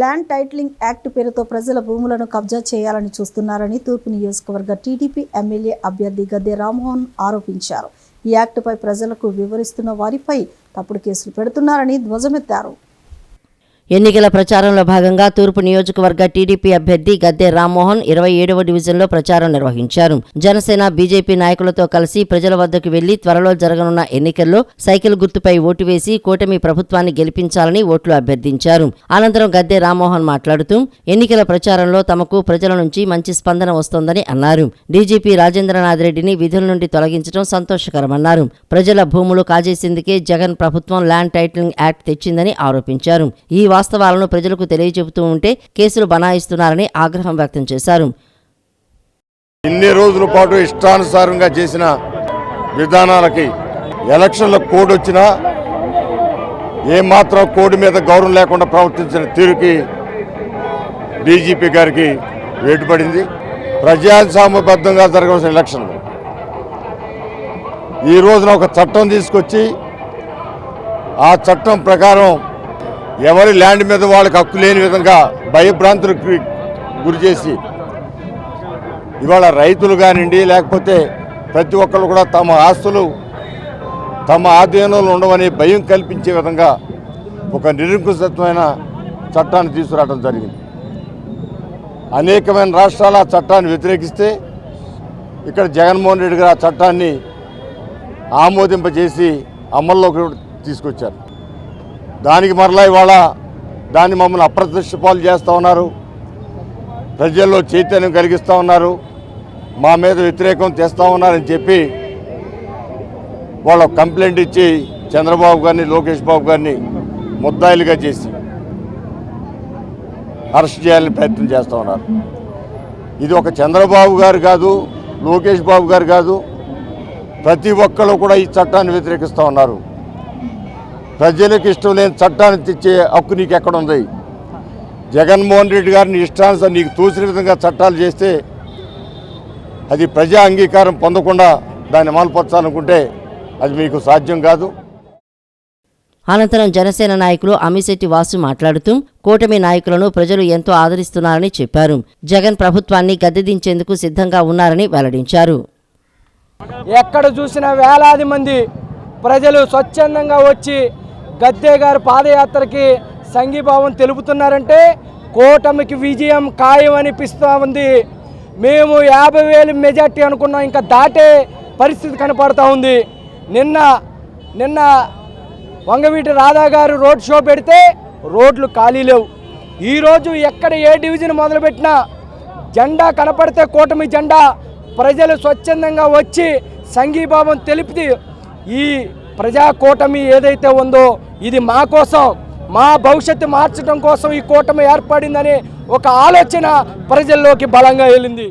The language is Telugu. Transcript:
ల్యాండ్ టైటిలింగ్ యాక్ట్ పేరుతో ప్రజల భూములను కబ్జా చేయాలని చూస్తున్నారని తూర్పు నియోజకవర్గ టీడీపీ ఎమ్మెల్యే అభ్యర్థి గద్దె రామ్మోహన్ ఆరోపించారు. ఈ యాక్టుపై ప్రజలకు వివరిస్తున్న వారిపై తప్పుడు కేసులు పెడుతున్నారని ధ్వజమెత్తారు. ఎన్నికల ప్రచారంలో భాగంగా తూర్పు నియోజకవర్గ టీడీపీ అభ్యర్థి గద్దె రామ్మోహన్ ఇరవై ఏడవ డివిజన్లో ప్రచారం నిర్వహించారు. జనసేన బీజేపీ నాయకులతో కలిసి ప్రజల వద్దకు వెళ్ళి త్వరలో జరగనున్న ఎన్నికల్లో సైకిల్ గుర్తుపై ఓటు వేసి కూటమి ప్రభుత్వాన్ని గెలిపించాలని ఓట్లు అభ్యర్థించారు. అనంతరం గద్దె రామ్మోహన్ మాట్లాడుతూ ఎన్నికల ప్రచారంలో తమకు ప్రజల నుంచి మంచి స్పందన వస్తోందని అన్నారు. డీజీపీ రాజేంద్రనాథ్ రెడ్డిని విధుల నుండి తొలగించడం సంతోషకరమన్నారు. ప్రజల భూములు కాజేసేందుకే జగన్ ప్రభుత్వం ల్యాండ్ టైటిలింగ్ యాక్ట్ తెచ్చిందని ఆరోపించారు. ఈ వాస్తవాలను ప్రజలకు తెలియజెబుతూ ఉంటే కేసులు బనాయిస్తున్నారని ఆగ్రహం వ్యక్తం చేశారు. ఇన్ని రోజుల పాటు ఇష్టానుసారంగా చేసిన విధానాలకి ఎలక్షన్ల కోడ్ వచ్చినా ఏమాత్రం కోడ్ మీద గౌరవం లేకుండా ప్రవర్తించిన తీరుకి డీజీపీ గారికి వేటుపడింది. ప్రజాస్వామ్యబద్ధంగా జరగవలసిన ఎలక్షన్లు. ఈ రోజున ఒక చట్టం తీసుకొచ్చి ఆ చట్టం ప్రకారం ఎవరి ల్యాండ్ మీద వాళ్ళకి హక్కు లేని విధంగా భయభ్రాంతులకు గురి చేసి ఇవాళ రైతులు కానివ్వండి లేకపోతే ప్రతి ఒక్కరు కూడా తమ ఆస్తులు తమ ఆధీనంలో ఉండవని భయం కల్పించే విధంగా ఒక నిరంకుశత్వమైన చట్టాన్ని తీసుకురావడం జరిగింది. అనేకమైన రాష్ట్రాలు ఆ చట్టాన్ని వ్యతిరేకిస్తే ఇక్కడ జగన్మోహన్ రెడ్డి గారు ఆ చట్టాన్ని ఆమోదింపజేసి అమల్లోకి తీసుకొచ్చారు. దానికి మరలా ఇవాళ దాన్ని మమ్మల్ని అప్రతిష్ట పాలు చేస్తూ ఉన్నారు. ప్రజల్లో చైతన్యం కలిగిస్తూ ఉన్నారు. మా మీద వ్యతిరేకం తెస్తూ ఉన్నారని చెప్పి వాళ్ళ కంప్లైంట్ ఇచ్చి చంద్రబాబు గారిని లోకేష్ బాబు గారిని ముద్దాయిలుగా చేసి అరెస్ట్ చేయాలని ప్రయత్నం చేస్తూ ఉన్నారు. ఇది ఒక చంద్రబాబు గారు కాదు లోకేష్ బాబు గారు కాదు ప్రతి ఒక్కరు కూడా ఈ చట్టాన్ని వ్యతిరేకిస్తూ ఉన్నారు. ప్రజలకు ఇష్టం లేని చట్టాన్ని తెచ్చే హక్కు నీకు ఎక్కడ ఉంది? జగన్మోహన్ రెడ్డి గారిని ఇష్టానుసారం నీకు తోచిన విధంగా చట్టాలు చేస్తే అది ప్రజా అంగీకారం పొందకుండా దాన్ని అమలుపరచాలనుకుంటే అది మీకు సాధ్యం కాదు. అనంతరం జనసేన నాయకులు అమిశెట్టి వాసు మాట్లాడుతూ కూటమి నాయకులను ప్రజలు ఎంతో ఆదరిస్తున్నారని చెప్పారు. జగన్ ప్రభుత్వాన్ని గద్దెదించేందుకు సిద్ధంగా ఉన్నారని వెల్లడించారు. ఎక్కడ చూసినా వేలాది మంది ప్రజలు స్వచ్ఛందంగా వచ్చి గద్దే గారి పాదయాత్రకి సంఘీభావం తెలుపుతున్నారంటే కూటమికి విజయం ఖాయం అనిపిస్తూ ఉంది మేము యాభై వేలు మెజార్టీ అనుకున్నాం ఇంకా దాటే పరిస్థితి కనపడతా ఉంది. నిన్న నిన్న వంగవీటి రాధా గారు రోడ్ షో పెడితే రోడ్లు ఖాళీ లేవు. ఈరోజు ఎక్కడ ఏ డివిజన్ మొదలుపెట్టినా జెండా కనపడితే కూటమి జెండా ప్రజలు స్వచ్ఛందంగా వచ్చి సంఘీభావం తెలిపి ఈ ప్రజా కూటమి ఏదైతే ఉందో ఇది మా కోసం మా భవిష్యత్తు మార్చడం కోసం ఈ కూటమి ఏర్పడిందనే ఒక ఆలోచన ప్రజల్లోకి బలంగా వెళ్ళింది.